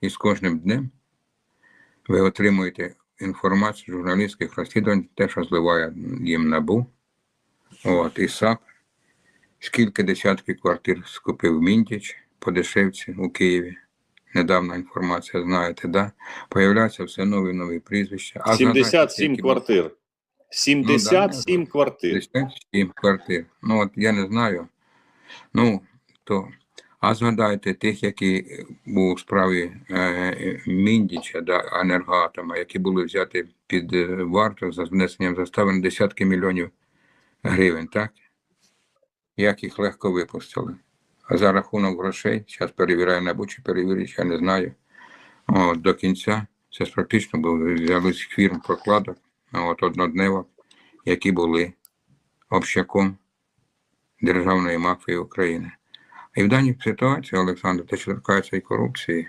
І з кожним днем ви отримуєте інформацію журналістських розслідувань, те, що зливає їм набу, от, і САП, скільки десятків квартир скупив Міндіч по дешевці у Києві. Недавна інформація, знаєте, да? Появляються все нові нові прізвища. А 77 які квартир. 77 квартир. 57 квартир. Ну от я не знаю. Ну, то. А згадайте тих, які були у справі е, Міндіча, да, енергоатома, які були взяті під е, варту за внесенням застави на десятки мільйонів гривень, так? Як їх легко випустили. А за рахунок грошей, зараз перевіряю набу, чи перевірить, я не знаю. От, до кінця це ж практично було взяли з фірм прокладок, от однодневок, які були общаком Державної мафії України. І в даній ситуації, Олександр, те, що торкається і корупції,